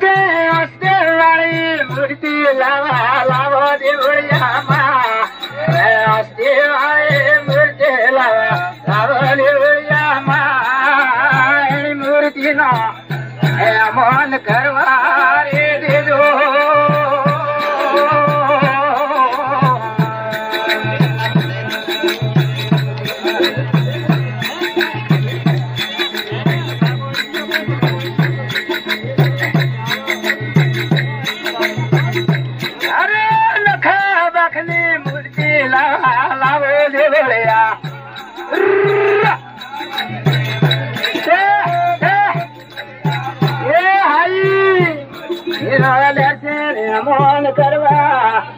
કે હસ્તે વાળી મૂર્તિ લાવા, લાવો દેવળિયામાં હસ્તે વાળી મૂર્તિ લાવા, લાવો દેવળિયામાં મૂર્તિનો મન કરો આખા બાખની મૂર્તિ લાવો દેવળિયા મન કરવા.